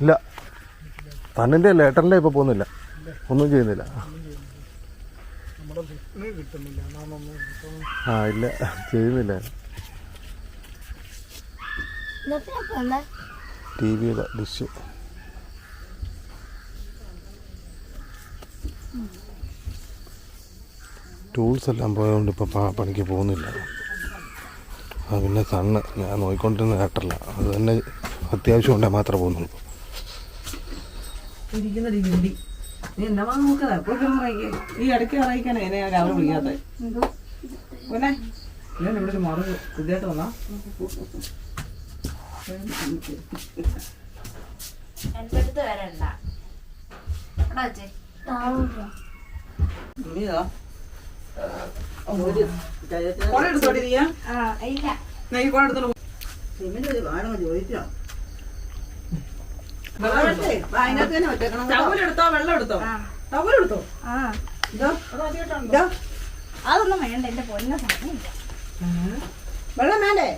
ഇല്ല. തന്നിന്റെ അല്ല ഏട്ടന്റെ ഇപ്പോൾ പോകുന്നില്ല. ഒന്നും ചെയ്യുന്നില്ല. ആ ഇല്ല. ചെയ്യുന്നില്ല. ടി വിയുടെ ഡിഷ്. ടൂൾസ് എല്ലാം പോയതുകൊണ്ട് ഇപ്പോൾ പണിക്ക് പോകുന്നില്ല. പിന്നെ കണ്ണ്. ഞാൻ നോക്കിക്കൊണ്ടിരുന്ന കേട്ടല്ല അത് തന്നെ അത്യാവശ്യം ഉണ്ടേ മാത്രമേ പോകുന്നുള്ളൂ. ഈ ഇടയ്ക്ക് അറിയിക്കാനേ എന്നെ ഞാൻ രാവിലെ വിളിക്കാത്ത. ഇവിടെ ഒരു വന്നാ. ഇല്ല. വെള്ളം എടുത്തോ? അതൊന്നും വേണ്ട എന്റെ പൊന്ന സമയമില്ല വെള്ളം വേണ്ടേ?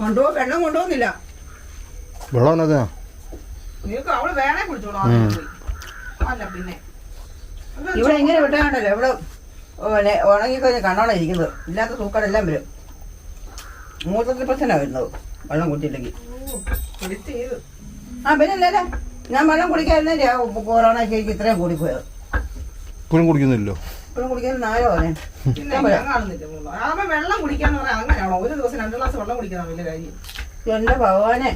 കൊണ്ടുപോ വെള്ളം കൊണ്ടുപോകുന്നില്ല. വെള്ളം എന്നതാ നിനക്ക് അവൾ വേണേ കുടിച്ചോളൂ അല്ല പിന്നെ. ഇവിടെ ഇങ്ങനെ വിട്ടാണ്ടല്ലോ ഇവിടെ ഉണങ്ങി കഴിഞ്ഞ കണ്ണോണ ഇരിക്കുന്നത്. ഇല്ലാത്ത തൂക്കടെല്ലാം വരും. മൂത്രത്തിൽ പ്രശ്നമാണ് വരുന്നത് വെള്ളം ചെയ്ത് ആ പിന്നെ അല്ലേ ഞാൻ വെള്ളം കുടിക്കാതിരുന്നേ കൊറോണ ശരിക്കും ഇത്രയും കൂടിപ്പോയത്. ഇപ്പോഴും കുടിക്കുന്നില്ലല്ലോ? ഇപ്പോഴും കുടിക്കുന്നത് നാലോ അല്ലേ? പിന്നെ ഞാൻ കാണുന്നില്ല മോൾ. ആവുമ്പോ വെള്ളം കുടിക്കാന്ന് പറയാൻ അങ്ങനെയാണോ? ഒരു ദിവസം രണ്ട് ഗ്ലാസ് വെള്ളം കുടിക്കുന്ന വലിയ കാര്യം. എന്റെ ഭഗവാനെ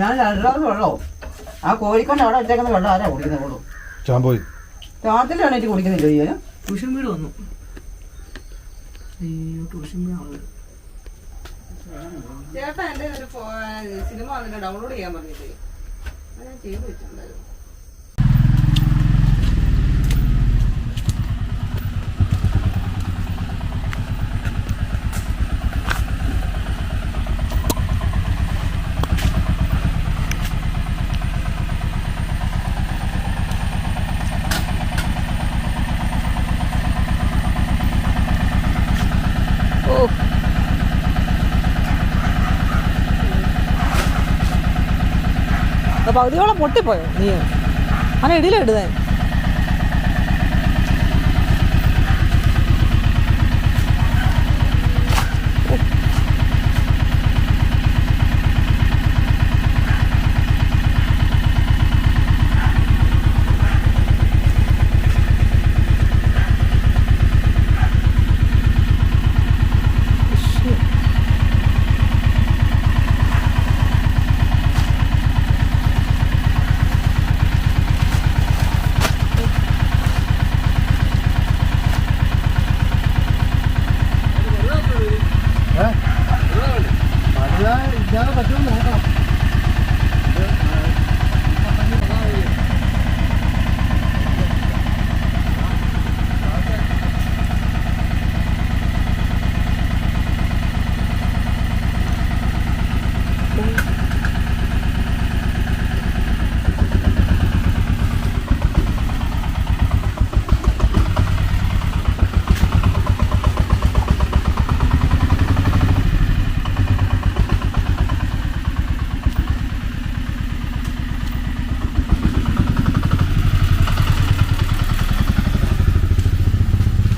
ഞാൻ രണ്ട് ഗ്ലാസ് വെള്ളവും. ആ കോഴിക്കൊണ്ട് അവിടെ ഇട്ടേക്കുന്ന വെള്ളം ആരാ കുടിക്കുന്നുള്ളൂ ചാമ്പോയി. രാത്രി കുടിക്കുന്നില്ല ട്യൂഷൻ വീട് വന്നു. അയ്യോ ട്യൂഷൻ വീട് ചേട്ടാ എന്റെ ഒരു സിനിമ അതിന്റെ ഡൗൺലോഡ് ചെയ്യാൻ പറഞ്ഞിട്ട്. ഞാൻ ചെയ്ത് വെച്ചിട്ടുണ്ടായിരുന്നു. പകുതിയോളം പൊട്ടിപ്പോയോ നീ. അങ്ങനെ ഇടിയിലിടുന്നേ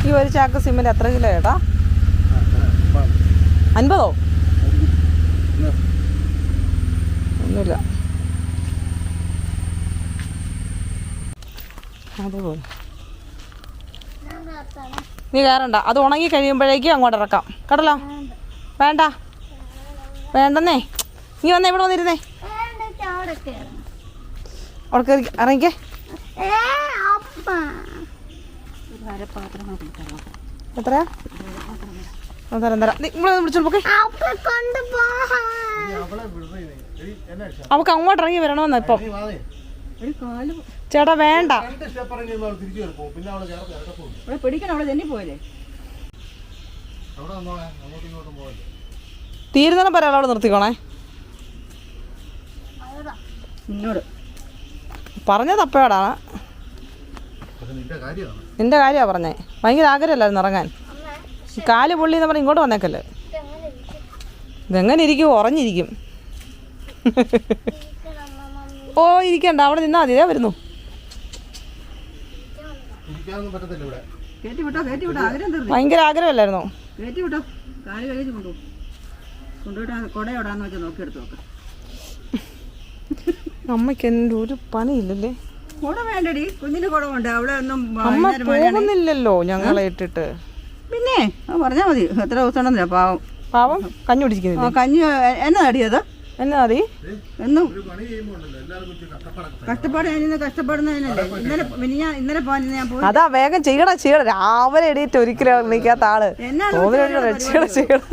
ഈ ഒരു ചാക്ക് സിമെന്റ് എത്ര കിലോ ചേട്ടാ അൻപതോ? ഒന്നുമില്ല. അതുപോലെ. നീ കയറണ്ട. അത് ഉണങ്ങി കഴിയുമ്പോഴേക്കും അങ്ങോട്ട് ഇറക്കാം. കേട്ടല്ലോ? വേണ്ട. വേണ്ടെന്നേ. നീ വന്നേ ഇവിടെ വന്നിരുന്നേ. അവിടെ കയറി ഇറങ്ങിക്കേ. എത്രയാ? ആ, തരാം തരാം നീ ഇവിടെ വിളിച്ചോളൂ പോക്കെ അവക്ക് അങ്ങോട്ട് ഇറങ്ങി വരണമെന്നാ ഇപ്പം. ചേട്ടാ വേണ്ട. തീരുന്നതിനെ പറയാം അവിടെ നിർത്തിക്കോണേ. പറഞ്ഞത് പക്ഷെ നിന്റെ കാര്യമാണ് പറഞ്ഞേ. ഭയങ്കര ആഗ്രഹമല്ലായിരുന്നു ഇറങ്ങാൻ കാൽ പൊള്ളി എന്ന് പറഞ്ഞ് ഇങ്ങോട്ട് വന്നേക്കല്ലേ. ഇതെങ്ങനെ ഇരിക്കും ഉറഞ്ഞിരിക്കും. ഓ ഇരിക്കണ്ട. അവിടെ നിന്നാ മതി. ഇതേ വരുന്നു. ഇരിക്കാനൊന്നും പറ്റത്തില്ല ഇവിടെ. കയറ്റി വിട്ടോ കയറ്റി വിട്ടോ. ആഗ്രഹം തീർന്നു ഭയങ്കര ആഗ്രഹമല്ലായിരുന്നു. അമ്മയ്ക്ക് എന്റെ ഒരു പണിയില്ലല്ലേ. കുട വേണ്ടടി. കുഞ്ഞിന് അവിടെ ഒന്നും അമ്മ. പോകുന്നില്ലല്ലോ ഞങ്ങളെ ഇട്ടിട്ട്. പിന്നെ പറഞ്ഞാ പറഞ്ഞാൽ മതി. എത്ര ദിവസം ഉണ്ടെന്നില്ല പാവം. പാവം? കഞ്ഞി ആ കഞ്ഞി എ- എന്നാ നടിയത് എന്നാ അതി എന്നും കഷ്ടപ്പാട് ഞാൻ കഷ്ടപ്പെടുന്നതിനല്ലേ ഇന്നലെ പിന്നെ ഞാൻ ഇന്നലെ പോകാൻ ഞാൻ പോയി. അതാ വേഗം ചെയ്യണം ചെയ്യണം. രാവിലെ എണീറ്റ് ഒരിക്കലും എണീക്കാത്ത ആൾ. ചെയ്യണം. ചെയ്യണം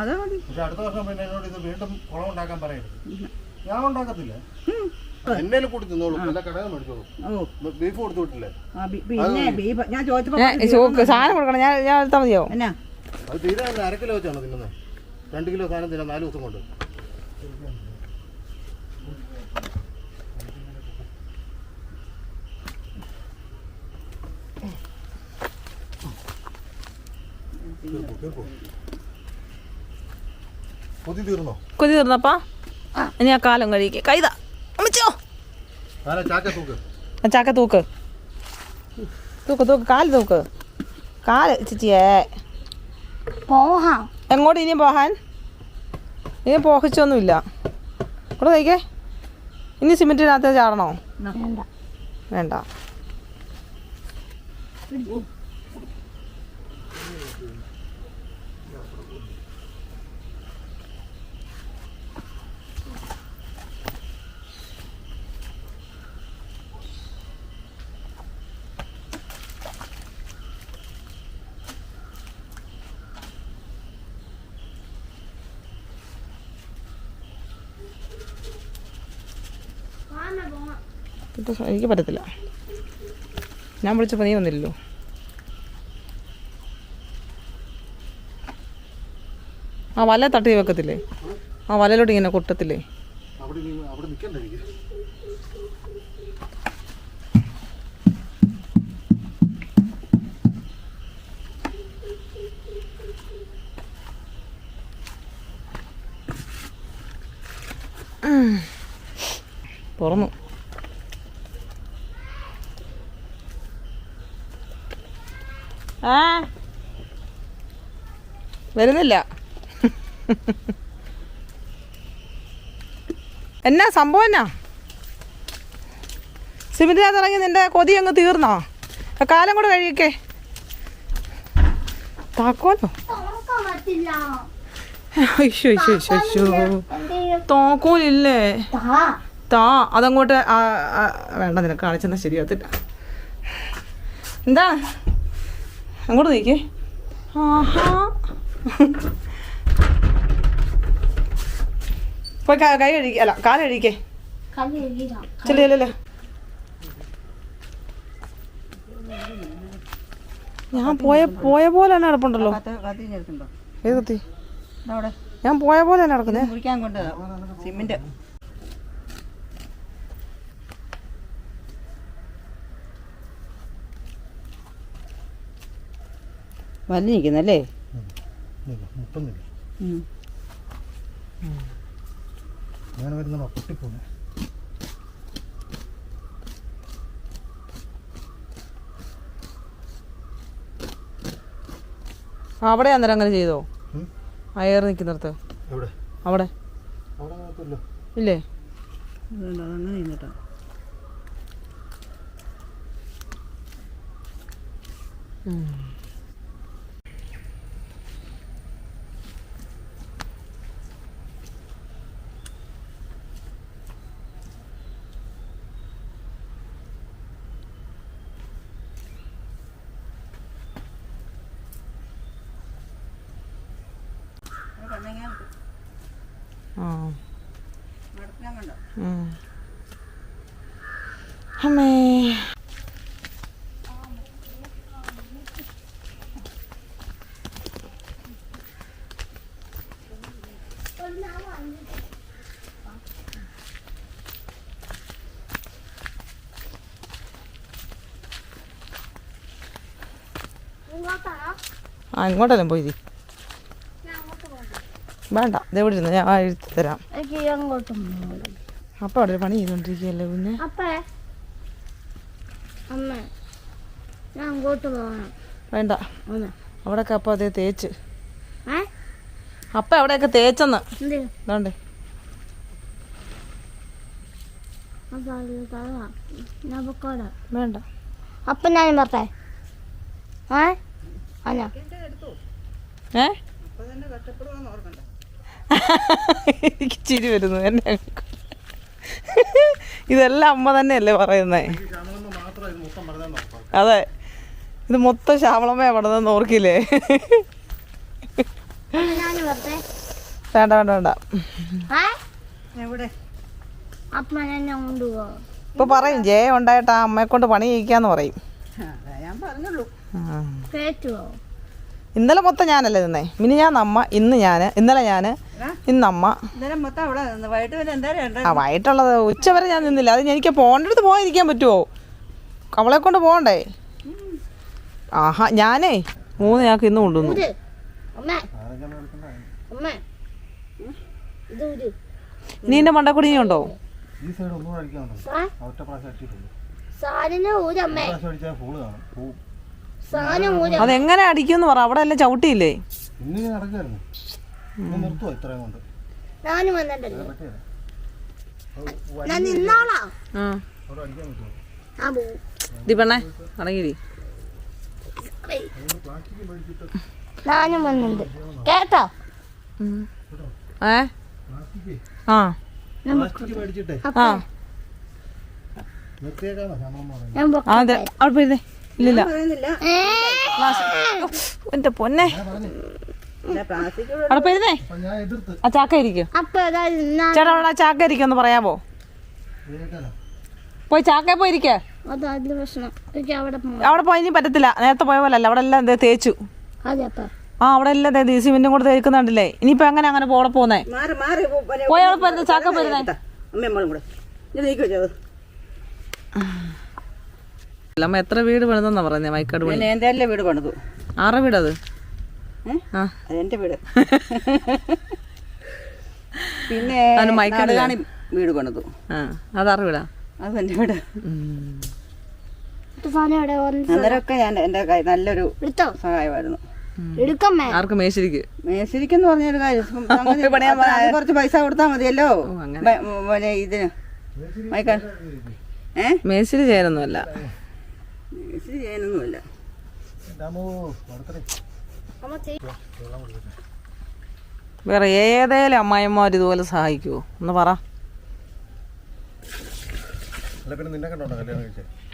അത് മതി. അടുത്ത വർഷം പിന്നെ എന്നോട് ഇത് വീണ്ടും കുളം ഉണ്ടാക്കാൻ പറയരുത് ഞാൻ ഉണ്ടാക്കത്തില്ല. എന്നേലും കൂടി തിന്നോളൂ. എല്ലാ കടയിൽ മേടിച്ചോളൂ. ഓ. ബീഫ് കൊടുത്തു വിട്ടില്ലേ ആ, ബി- പിന്നെ ബീഫ്. ഞാൻ ചോദിച്ചപ്പോ സാധനം കൊടുക്കണം. ഞാൻ ഞാൻ എടുത്താൽ മതിയോ എന്നാ? അത് തീരെ അല്ല അര കിലോ വെച്ചാണ് തിന്നുന്നത് രണ്ട് കിലോ സാധനം തിന്നാം നാല് ദിവസം കൊണ്ട്. കൊതി തീർന്നോ? കൊതി തീർന്നപ്പാ? ഇനി ആ കാലം കഴിക്കുക കൈതാ. ചാക്ക തൂക്ക്? തൂക്ക്. തൂക്ക് തൂക്ക് കാൽ തൂക്ക്. കാൽ ചിച്ചിയേ. പോഹാം. എങ്ങോട്ട് ഇനിയും പോകാൻ ഇനി പോഹിച്ചൊന്നുമില്ല. ഇവിടെ നോക്കേ ഇനി സിമെന്റിനകത്ത് ചാടണോ? വേണ്ട. വേണ്ട. എനിക്ക് പറ്റത്തില്ല. ഞാൻ വിളിച്ചപ്പോൾ നീ വന്നില്ലല്ലോ. ആ വല തട്ടി വെക്കത്തില്ലേ? ആ വലയിലോട്ട് ഇങ്ങനെ കൊട്ടത്തില്ലേ? തുറന്നു ആ. വരുന്നില്ല. എന്നാ സംഭവം എന്നാ? സിമെന്റിനകത്ത് ഇറങ്ങി നിന്റെ കൊതി അങ്ങ് തീർന്നോ? കാലം കൂടെ കഴിയൊക്കെ താക്കോലോ? അയ്യോ അയ്യോ അയ്യോ അയ്യോ. താക്കോലില്ലേ? താ. അതങ്ങോട്ട് വേണ്ട നിനക്ക് കാണിച്ചെന്നാ ശരിയാത്തില്ല എന്താ? അങ്ങോട്ട് നീക്കേ. ആഹാ. പോയി ക- കൈ കഴിക്ക അല്ല കാൽ കഴിക്കേ ചെല്ലേ ചെല്ലല്ലേ ഞാൻ പോയ പോയ പോലെ തന്നെ നടപ്പുണ്ടല്ലോ. ഏത് കത്തി? അവിടെ. ഞാൻ പോയ പോലെ തന്നെ നടക്കുന്നേ കുടിക്കാൻ കൊണ്ടതാ സിമെന്റ് വലിഞ്ഞിരിക്കുന്നല്ലേ അങ്ങനെ വരുന്ന അവിടെ അന്നേരം അങ്ങനെ ചെയ്തോ? ഉം. അയർ നിൽക്കുന്നിടത്ത് എവിടെ? അവിടെ. ഇല്ലേ? അതങ്ങനെ ഇരുന്നിട്ടാ ആ നടക്കാൻ കണ്ടോ ഉം. അമ്മേ ഇങ്ങോട്ടാണോ ആ ഇങ്ങോട്ടെല്ലാം പോയി വേണ്ട ഇതെവിടെ ഇരുന്ന് ഞാൻ എഴുതി തരാം. അപ്പ അവിടെ പണി ചെയ്തോണ്ടിരിക്കല്ലേ കുഞ്ഞ്? അപ്പേ അമ്മ ഞാൻ അങ്ങോട്ട് പോകണം. വേണ്ട. അവിടെ അപ്പം അതേ തേച്ച്. അപ്പം അവിടെയൊക്കെ തേച്ചെന്ന്? അതുകൊണ്ട് വേണ്ട. അപ്പൊ ഞാൻ പറഞ്ഞേ ഏ? അല്ല ഏ? എനിക്ക് ചിരി വരുന്നു എന്നെ ഇതെല്ലാം അമ്മ തന്നെയല്ലേ പറയുന്നേ? അതെ. ഇത് മൊത്തം ശ്യാമളമ്മ എവിടെന്ന് ഓർക്കില്ലേ? വേണ്ട വേണ്ട വേണ്ട. ഇപ്പൊ പറയും ജയ ഉണ്ടായിട്ട് ആ അമ്മയെ കൊണ്ട് പണി ചെയ്യിക്കാന്ന് പറയും. ആ, ഞാൻ പറഞ്ഞുള്ളൂ. കേറ്റുവോ? ഇന്നലെ മൊത്തം ഞാനല്ലേ നിന്നേ? മിനി ഞാൻ അമ്മ ഇന്ന് ഞാൻ ഇന്നലെ ഞാൻ ഇന്ന് അമ്മ. ആ വൈകിട്ടുള്ളത് ഉച്ച വരെ ഞാൻ നിന്നില്ല. അത് എനിക്ക് പോകേണ്ടടുത്ത് പോകാതിരിക്കാൻ പറ്റുമോ അവളെ കൊണ്ട് പോകണ്ടേ? ആഹാ ഞാനേ മൂന്ന് ഞങ്ങൾക്ക് ഇന്ന് കൊണ്ടുവന്നു. സാധനം ഊര അതെങ്ങനെ അടിക്കുമെന്ന് പറ. അവിടെ എല്ലാം ചവിട്ടിയില്ലേ? അടങ്ങിരി ഞാനും വന്നിട്ടുണ്ട്. കേട്ടോ? ഏ? ആ. അതെ അവിടെ പോയിരുന്നേ ഇല്ലില്ല. എന്റെ പൊന്നെ. അവിടെ പോയിരുന്നേ ആ ചാക്ക ഇരിക്കും. അപ്പൊ ഞാൻ ചേട്ടാ അവിടെ ആ ചാക്ക ഇരിക്കുമെന്ന് പറയാമോ? പോയി ചാക്ക പോയി ഇരിക്കേ. അതാ അതിന്റെ പ്രശ്നം. എനിക്ക് അവിടെ പോയി പറ്റത്തില്ല. നേരത്തെ പോയ പോലെ അല്ല അവിടെ എല്ലാം ദേ തേച്ചു. അതെ അപ്പ. ആ അവിടെ എല്ലാം ദേ സിമെന്റും കൂടെ തേക്കുന്നുണ്ടല്ലേ ഇനിയിപ്പോ എങ്ങനെ അങ്ങനെ പോടെ പോന്നേ? മാറി മാറി പോ- പിന്നെ പോയി ചാക്ക വെച്ചത് അമ്മ എത്ര വീട് പണിതെന്നാ പറഞ്ഞ മൈക്കാട് പണി? ഞാൻ എന്റെ വീട് പണിതു. ആറ വീടത്? അതെന്റെ വീട്. പിന്നെ മൈക്കാട് കാണി വീട്. പണിതു. ആ അത് ആറ് വീടാ? അത് എന്റെ വീട്. അന്നേരമൊക്കെ ഞാൻ എന്റെ കൈ- നല്ലൊരു സഹായമായിരുന്നു. ആർക്ക് മേശരിക്ക്? മേശരിക്കെന്ന് പറഞ്ഞൊരു കാര്യം. കുറച്ച് പൈസ കൊടുത്താൽ മതിയല്ലോ. ഇതിന്. മേശരി ചെയ്യാനൊന്നുമല്ല. മേശരി ചെയ്യാനൊന്നുമല്ല. വേറെ ഏതേലും അമ്മായിമാർ ഇതുപോലെ സഹായിക്കുമോ ഒന്ന് പറ. അല്ല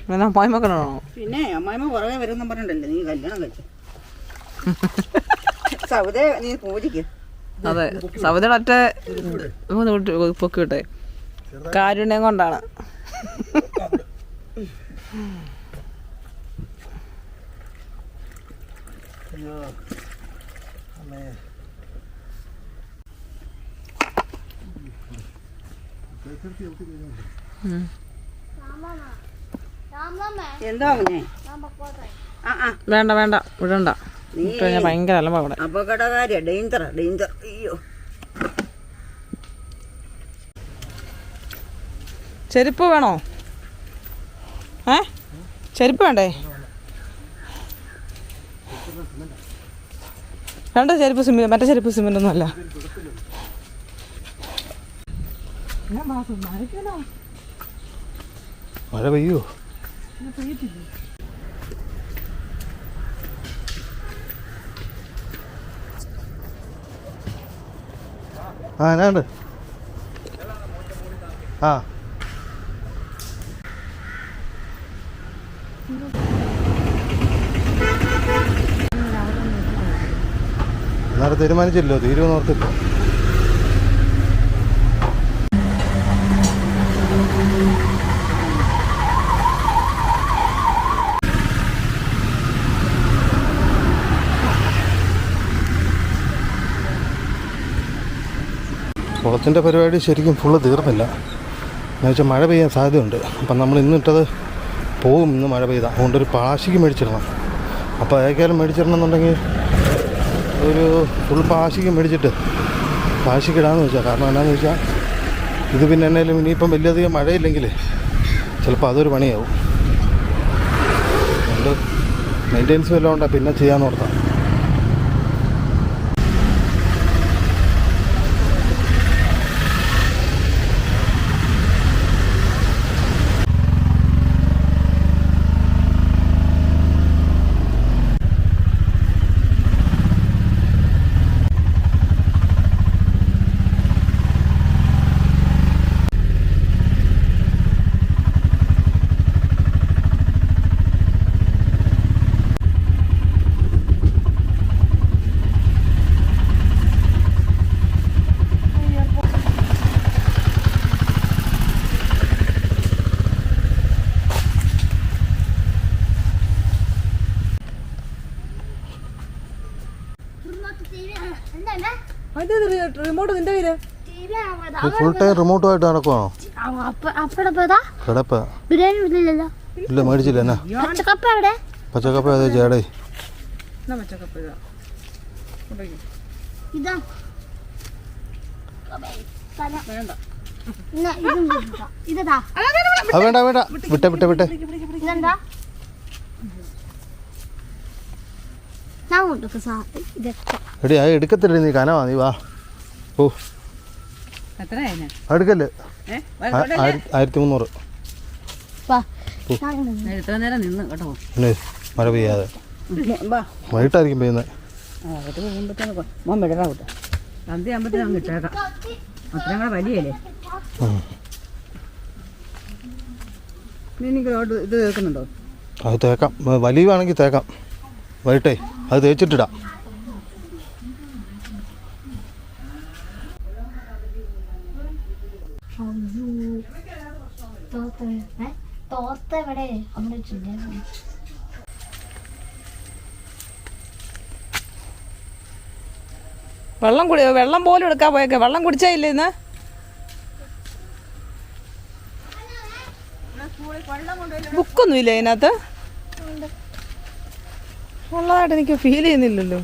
പിന്നെ അമ്മായിമ്മ കണ്ടോ പിന്നെ അമ്മായിമ്മ പുറകെ വരുമെന്നും പറഞ്ഞിട്ടല്ലേ നീ കല്യാണം കഴിച്ചു? സൗദ നീ അതെ സവിതയുടെ ഒറ്റ പൊക്കിവിട്ടെ വിട്ട് പൊക്കി വിട്ടെ. കാരുണ്യം കൊണ്ടാണ്. എന്താ വേണ്ട വേണ്ട വിടണ്ട. ഭയങ്കര അലമ്പ അവിടെ അപകടകാരിയ. Danger danger. അയ്യോ. ചെരുപ്പ് വേണോ? ഏ? ചെരുപ്പ് വേണ്ടേ? വേണ്ട ചെരുപ്പ് സിമെന്റ് മറ്റേ ചെരുപ്പ് സിമെന്റ് ഒന്നും അല്ല. മഴ പെയ്യോ? ആ എന്നാണ്ട് ആ. എന്നാലും തീരുമാനിച്ചില്ലോ തീരുമെന്ന് കുളത്തിന്റെ പരിപാടി ശരിക്കും ഫുള്ള് തീർന്നില്ല. എന്ന് വെച്ചാൽ മഴ പെയ്യാൻ സാധ്യതയുണ്ട്. അപ്പം നമ്മൾ ഇന്നിട്ടത് പോകും ഇന്ന് മഴ പെയ്ത. അതുകൊണ്ടൊരു പാശിക്ക് മേടിച്ചിടണം. അപ്പോൾ ഏക്കാലും മേടിച്ചിടണമെന്നുണ്ടെങ്കിൽ ഒരു ഫുൾ പാശിക്ക് മേടിച്ചിട്ട് പാശിക്കിടാന്ന് വെച്ചാൽ കാരണം എന്നാന്ന് വെച്ചാൽ ഇത് പിന്നെ എന്നാലും ഇനിയിപ്പം വലിയധികം മഴയില്ലെങ്കിൽ ചിലപ്പോൾ അതൊരു പണിയാവും. അതുകൊണ്ട് മെയിന്റെനൻസ് വല്ലതും ഉണ്ടെങ്കിൽ പിന്നെ ചെയ്യാമെന്ന് ഓർത്താം എന്താ അതിന്റെ റിമോട്ട് നിന്റെ കയ്യിൽ ടി വി ഫുൾ ടൈം റിമോട്ടുമായിട്ട് നടക്കുവാണോ? കിടപ്പ്. ഇല്ല മേടിച്ചില്ല എന്നാ? പച്ചക്കപ്പ ചേടേ? വേണ്ട. ഇന്ന ഇതും ഇതാ. ഇതെന്താ വേണ്ട വേണ്ട. വിട്ട വിട്ട വിട്ടെ. എടി അത് എടുക്കത്തില്ല നീ കനവാ നീ വാ. ഓ അടുക്കല്ലേ ആയിരത്തി മുന്നൂറ് മഴ പെയ്യാതെ. വൈകിട്ടായിരിക്കും പെയ്യുന്നത് ആ അത് തേക്കാം. തേക്കാം. വൈകിട്ടേ അത് തേച്ചിട്ടിടാം. തോത്ത എവിടെ? അവിടെ വെച്ചില്ലേ? വെള്ളം കുടി വെള്ളം പോലും എടുക്കാൻ പോയേക്കെ. വെള്ളം കുടിച്ചാ ഇല്ല ഇന്ന്? ബുക്കൊന്നും ഇല്ല അതിനകത്ത്? ഉള്ളതായിട്ട് എനിക്ക് ഫീൽ ചെയ്യുന്നില്ലല്ലോ.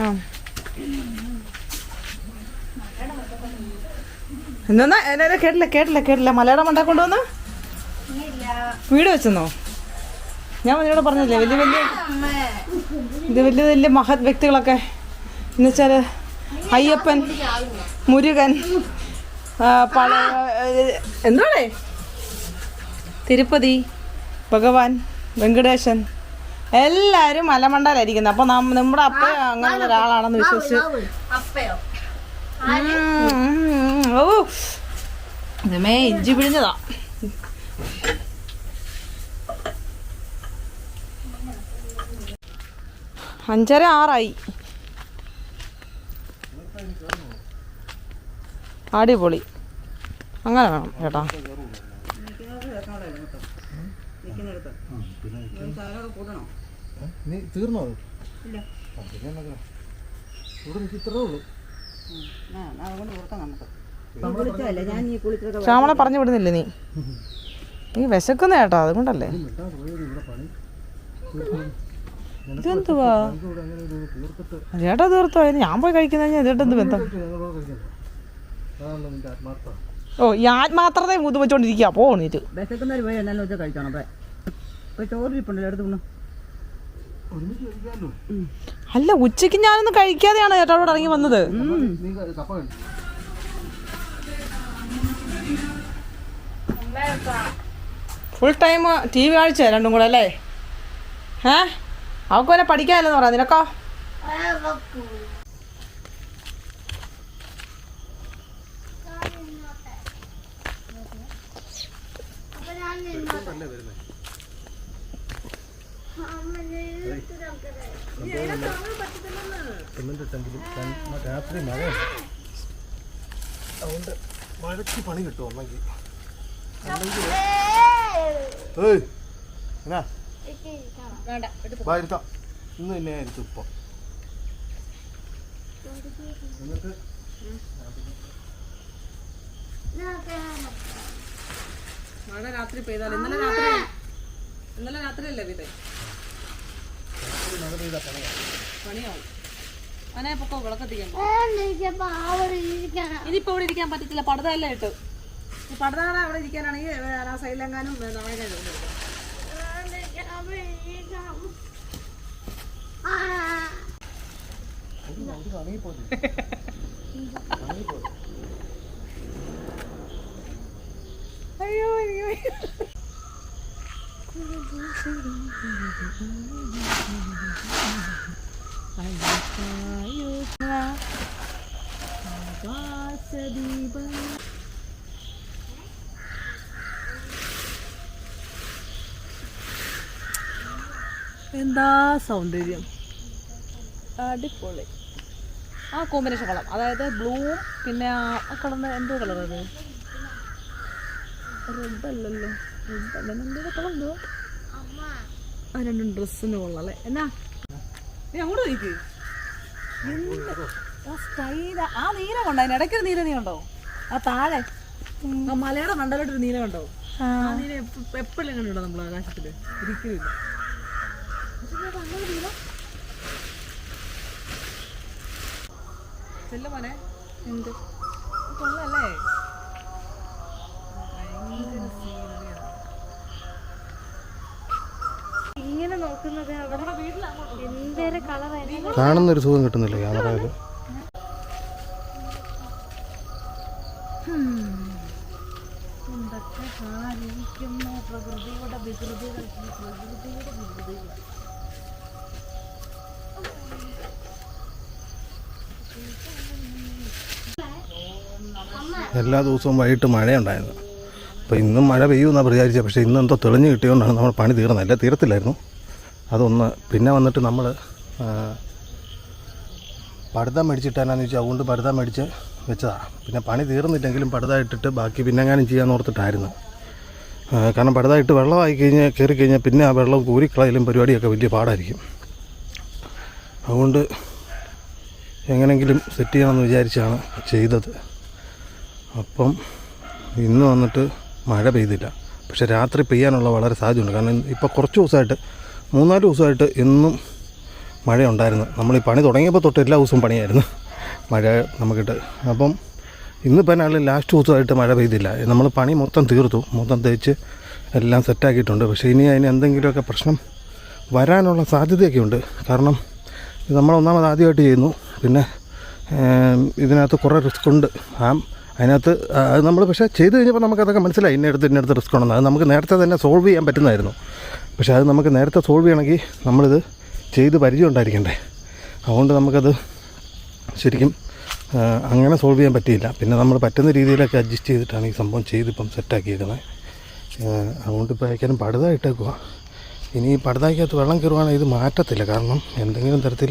ആ. എന്നാ എന്നാ കേട്ടില്ല കേട്ടില്ല കേട്ടില്ല. മലയാളം മണ്ടാ കൊണ്ടുവന്ന? വീട് വെച്ചെന്നോ? ഞാൻ നിന്നോട് പറഞ്ഞില്ലേ വലിയ വലിയ ഇത് വലിയ വലിയ മഹത് വ്യക്തികളൊക്കെ. എന്നുവെച്ചാൽ അയ്യപ്പൻ മുരുകൻ പല എന്താണ് തിരുപ്പതി ഭഗവാൻ വെങ്കടേശൻ. എല്ലാരും മലമണ്ടാലായിരിക്കുന്നത് അപ്പോൾ നമ്മുടെ അപ്പ അങ്ങനെയുള്ള ഒരാളാണെന്ന് വിശ്വസിച്ച് ഓ ഇതമേ ഇഞ്ചി പിഴിഞ്ഞതാ അഞ്ചര ആറായി അടിപൊളി അങ്ങനെ വേണം ചേട്ടാ നീ തീർന്നോ ഇല്ല ഇത്രേ ഉള്ളൂ ശ്യാമളെ പറഞ്ഞു വിടുന്നില്ലേ നീ? നീ വിശക്കുന്ന കേട്ടോ അതുകൊണ്ടല്ലേ? ഇതെന്തുവാ? ചേട്ടാ തീർത്തോ? ഞാൻ പോയി കഴിക്കുന്ന ബന്ധം? ഓ ഈ ആത്മാത്രതയും മുതു വെച്ചോണ്ടിരിക്കാ പോണിട്ട് വിശക്കുന്നവർ പോയി എന്നാലും വെച്ചാൽ കഴിക്കണം ചോറിരിപ്പുണ്ടല്ലോ എടുത്തു അല്ല ഉച്ചയ്ക്ക് ഞാനൊന്നും കഴിക്കാതെയാണ് ചേട്ടാ അവിടെ ഇറങ്ങി വന്നത്. ഫുൾ ടൈം ടി വി കാഴ്ച രണ്ടും കൂടെ അല്ലേ? ഏ? അവൾക്ക് വരെ പഠിക്കാനില്ലെന്ന് പറയാം നിനക്കോ അപ്പൊ ഞാൻ നിന്നോട്ടെ. അമ്മനെ രാത്രി മഴ അതുകൊണ്ട് മഴയ്ക്ക് പണി കിട്ടും ഏയ് എന്നാ ഇന്ന് തന്നെ ആയിരിക്കും ഇപ്പം മഴ രാത്രി പെയ്താൽ ഇന്നലെ രാത്രി ഇന്നലെ രാത്രിയല്ലേ ഇനിയിപ്പോ ഇവിടെ ഇരിക്കാൻ പറ്റത്തില്ല പടുതയല്ല കേട്ടു ഈ പടുതാണ അവിടെ ഇരിക്കാനാണെങ്കിൽ ആ സൈഡിലെങ്ങാനും നാളെ അയ്യോ അയ്യോ. എന്താ സൗന്ദര്യം അടിപൊളി. ആ കോമ്പിനേഷൻ കളർ അതായത് ബ്ലൂവും പിന്നെ ആ കളർ എന്തോ അത് റെഡ് അല്ലല്ലോ. റെഡ് അല്ല എന്തോ കളർ ആ രണ്ടും ഡ്രസ്സിന് കൊള്ളാം എന്നാ? നീ അങ്ങോട്ട് നോക്കി. സ്റ്റൈല ആ നീല കണ്ടോ? അതിന് ഇടയ്ക്കൊരു നീല നീ ഉണ്ടോ? ആ താഴെ. ആ മലയുടെ മണ്ടലോട്ടൊരു നീല കണ്ടോ? ആ. നീല എപ്പോഴും കണ്ടോ നമ്മൾ ആകാശത്തിൽ? ഇരിക്കുന്നില്ല ചെല്ലു മോനെ. എന്ത്? കൊള്ളല്ലേ? കാണുന്നൊരു സുഖം കിട്ടുന്നില്ല ക്യാമറയിൽ എല്ലാ ദിവസവും വൈകിട്ട് മഴയുണ്ടായിരുന്നു. അപ്പോൾ ഇന്നും മഴ പെയ്യുമെന്നാണ് പ്രചാരിച്ചത് പക്ഷേ ഇന്ന് എന്തോ തെളിഞ്ഞ് കിട്ടിയതുകൊണ്ടാണ് നമ്മൾ പണി തീർന്നത്. അല്ല? തീരത്തില്ലായിരുന്നു. അതൊന്ന് പിന്നെ വന്നിട്ട് നമ്മൾ പടുത മേടിച്ചിട്ടാനാന്ന് ചോദിച്ചാൽ അതുകൊണ്ട് പടുത മേടിച്ച് വെച്ചതാണ് പിന്നെ പണി തീർന്നില്ലെങ്കിലും പടുത ഇട്ടിട്ട് ബാക്കി പിന്നെങ്ങാനും ചെയ്യാൻ ഓർത്തിട്ടായിരുന്നു. കാരണം പടുത ഇട്ട് വെള്ളമായി കഴിഞ്ഞാൽ കയറി കഴിഞ്ഞാൽ പിന്നെ ആ വെള്ളം കൂരിക്കളയിലും പരിപാടിയൊക്കെ വലിയ പാടായിരിക്കും. അതുകൊണ്ട് എങ്ങനെങ്കിലും സെറ്റ് ചെയ്യണമെന്ന് വിചാരിച്ചാണ് ചെയ്തത്. അപ്പം ഇന്ന് വന്നിട്ട് മഴ പെയ്തില്ല. പക്ഷെ രാത്രി പെയ്യാനുള്ള വളരെ സാധ്യതയുണ്ട്. കാരണം ഇപ്പോൾ കുറച്ച് ദിവസമായിട്ട് മൂന്നാൽ ദിവസമായിട്ട് എന്നും മഴയുണ്ടായിരുന്നു. നമ്മൾ ഈ പണി തുടങ്ങിയപ്പോൾ തൊട്ട് എല്ലാ ദിവസവും പണിയായിരുന്നു. മഴ നമുക്കിട്ട്. അപ്പം ഇന്നിപ്പോൾ എന്നാലും ലാസ്റ്റ് ദിവസമായിട്ട് മഴ പെയ്തില്ല. നമ്മൾ പണി മൊത്തം തീർത്തു. മൊത്തം തേച്ച് എല്ലാം സെറ്റാക്കിയിട്ടുണ്ട് പക്ഷേ ഇനി അതിന് എന്തെങ്കിലുമൊക്കെ പ്രശ്നം വരാനുള്ള സാധ്യതയൊക്കെ ഉണ്ട് കാരണം നമ്മൾ ഒന്നാമത് ആദ്യമായിട്ട് ചെയ്യുന്നു. പിന്നെ ഇതിനകത്ത് കുറേ റിസ്ക് ഉണ്ട്. ആ അതിനകത്ത് അത് നമ്മൾ പക്ഷേ ചെയ്ത് കഴിഞ്ഞപ്പോൾ നമുക്കതൊക്കെ മനസ്സിലായി. ഇന്നടുത്ത് ഇന്നടുത്ത് റിസ്ക് ഉണ്ടെന്ന് അത് നമുക്ക് നേരത്തെ തന്നെ സോൾവ് ചെയ്യാൻ പറ്റുന്നതായിരുന്നു. പക്ഷേ അത് നമുക്ക് നേരത്തെ സോൾവ് ചെയ്യണമെങ്കിൽ നമ്മളിത് ചെയ്ത് പരിചയം ഉണ്ടായിരിക്കണ്ടേ? അതുകൊണ്ട് നമുക്കത് ശരിക്കും അങ്ങനെ സോൾവ് ചെയ്യാൻ പറ്റിയില്ല. പിന്നെ നമ്മൾ പറ്റുന്ന രീതിയിലൊക്കെ അഡ്ജസ്റ്റ് ചെയ്തിട്ടാണ് ഈ സംഭവം ചെയ്തിപ്പം സെറ്റാക്കിയേക്കുന്നത് അതുകൊണ്ട് ഇപ്പോൾ അയക്കാനും പടുത ഇട്ടേക്കുക ഇനി ഈ വെള്ളം കയറുവാണെങ്കിൽ ഇത് മാറ്റത്തില്ല. കാരണം എന്തെങ്കിലും തരത്തിൽ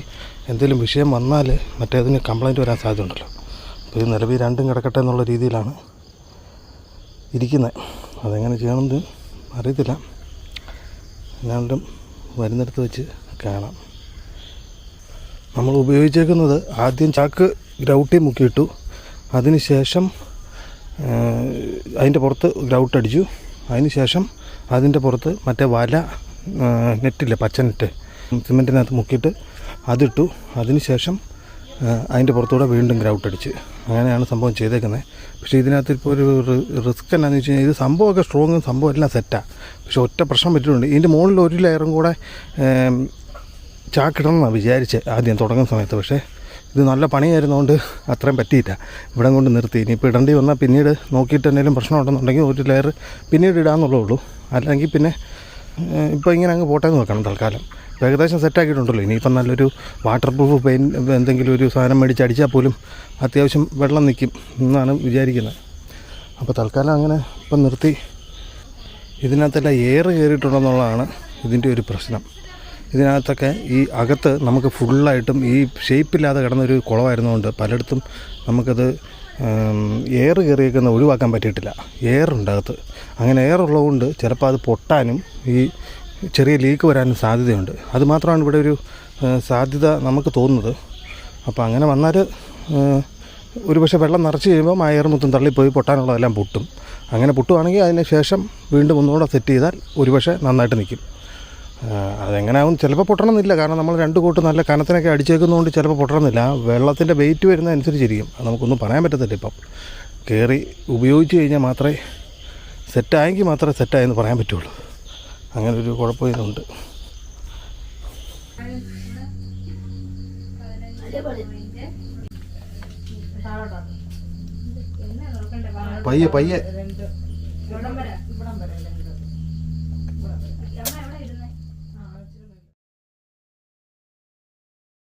എന്തെങ്കിലും വിഷയം വന്നാൽ മറ്റേതിന് കംപ്ലൈന്റ് വരാൻ സാധ്യതയുണ്ടല്ലോ. അപ്പോൾ ഇത് നിലവിൽ രണ്ടും കിടക്കട്ടെ എന്നുള്ള രീതിയിലാണ് ഇരിക്കുന്നത് അതെങ്ങനെ ചെയ്യണമെന്ന് അറിയത്തില്ല. എന്നാലും വരുന്നിടത്ത് വെച്ച് കാണാം. നമ്മൾ ഉപയോഗിച്ചേക്കുന്നത് ആദ്യം ചാക്ക് ഗ്രൗട്ടിൽ മുക്കിയിട്ടു. അതിന് ശേഷം അതിന്റെ പുറത്ത് ഗ്രൗട്ട് അടിച്ചു. അതിന് ശേഷം അതിന്റെ പുറത്ത് മറ്റേ വല നെറ്റില്ല പച്ച നെറ്റ് സിമെന്റിനകത്ത് മുക്കിയിട്ട് അതിട്ടു. അതിന് ശേഷം ആ, അതിന്റെ പുറത്തൂടെ വീണ്ടും ഗ്രൗട്ട് അടിച്ച്. അങ്ങനെയാണ് സംഭവം ചെയ്തേക്കുന്നത് പക്ഷേ ഇതിനകത്ത് ഇപ്പോൾ ഒരു റിസ്ക് എന്നാന്ന് വെച്ച് കഴിഞ്ഞാൽ ഇത് സംഭവമൊക്കെ സ്ട്രോങ്ങും സംഭവം എല്ലാം സെറ്റാണ് പക്ഷേ ഒറ്റ പ്രശ്നം പറ്റിയിട്ടുണ്ട്. ഇതിന്റെ മുകളിൽ ഒരു ലെയറും കൂടെ ഏം, ചാക്കിടണം എന്നാണ് വിചാരിച്ചത് ആദ്യം തുടങ്ങുന്ന സമയത്ത്. പക്ഷേ ഇത് നല്ല പണിയായിരുന്നതുകൊണ്ട് അത്രയും പറ്റിയില്ല. ഇവിടം കൊണ്ട് നിർത്തി. ഇനിയിപ്പോൾ ഇടേണ്ടി വന്നാൽ പിന്നീട് നോക്കിയിട്ട് എന്തെങ്കിലും പ്രശ്നമുണ്ടെന്നുണ്ടെങ്കിൽ ഒരു ലെയർ പിന്നീട് ഇടാമെന്നുള്ളേ ഉള്ളൂ അല്ലെങ്കിൽ പിന്നെ ഇപ്പോൾ ഇങ്ങനെ അങ്ങ് പോട്ടെന്ന് വെക്കണം തൽക്കാലം. ഏകദേശം സെറ്റാക്കിയിട്ടുണ്ടല്ലോ ഇനിയിപ്പം നല്ലൊരു വാട്ടർ പ്രൂഫ് പെയിന്റ് എന്തെങ്കിലും ഒരു സാധനം മേടിച്ച് അടിച്ചാൽ പോലും അത്യാവശ്യം വെള്ളം നിൽക്കും എന്നാണ് വിചാരിക്കുന്നത് അപ്പോൾ തൽക്കാലം അങ്ങനെ ഇപ്പം നിർത്തി. ഇതിനകത്തെല്ലാം എയർ കയറിയിട്ടുണ്ടെന്നുള്ളതാണ് ഇതിന്റെ ഒരു പ്രശ്നം. ഇതിനകത്തൊക്കെ ഈ അകത്ത് നമുക്ക് ഫുള്ളായിട്ടും ഈ ഷേപ്പില്ലാതെ കിടന്നൊരു കുളമായിരുന്നുകൊണ്ട് പലയിടത്തും നമുക്കത് എയർ കയറിയേക്കുന്ന ഒഴിവാക്കാൻ പറ്റിയിട്ടില്ല. എയർ ഉണ്ട് അകത്ത്. അങ്ങനെ എയർ ഉള്ളതുകൊണ്ട് ചിലപ്പോൾ അത് പൊട്ടാനും ഈ ചെറിയ ലീക്ക് വരാനും സാധ്യതയുണ്ട്. അതുമാത്രമാണ് ഇവിടെ ഒരു സാധ്യത നമുക്ക് തോന്നുന്നത്. അപ്പോൾ അങ്ങനെ വന്നാൽ ഒരു പക്ഷേ വെള്ളം നിറച്ച് കഴിയുമ്പോൾ ആ എയർ മൊത്തം തള്ളിപ്പോയി പൊട്ടാനുള്ളതെല്ലാം പൊട്ടും. അങ്ങനെ പൊട്ടുവാണെങ്കിൽ അതിന് ശേഷം വീണ്ടും ഒന്നുകൂടെ സെറ്റ് ചെയ്താൽ ഒരുപക്ഷെ നന്നായിട്ട് നിൽക്കും. അതെങ്ങനെയാവും ചിലപ്പോൾ പൊട്ടണമെന്നില്ല. കാരണം നമ്മൾ രണ്ട് കൂട്ട് നല്ല കനത്തിനൊക്കെ അടിച്ചേക്കുന്നതുകൊണ്ട് ചിലപ്പോൾ പൊട്ടണമെന്നില്ല. വെള്ളത്തിന്റെ വെയിറ്റ് വരുന്ന അനുസരിച്ചിരിക്കും നമുക്കൊന്നും പറയാൻ പറ്റത്തില്ല ഇപ്പം. കയറി ഉപയോഗിച്ച് കഴിഞ്ഞാൽ മാത്രമേ സെറ്റായെങ്കിൽ മാത്രമേ സെറ്റായെന്ന് പറയാൻ പറ്റുള്ളൂ. അങ്ങനെ ഒരു കുഴപ്പം ഇതുണ്ട്. പയ്യെ പയ്യെ.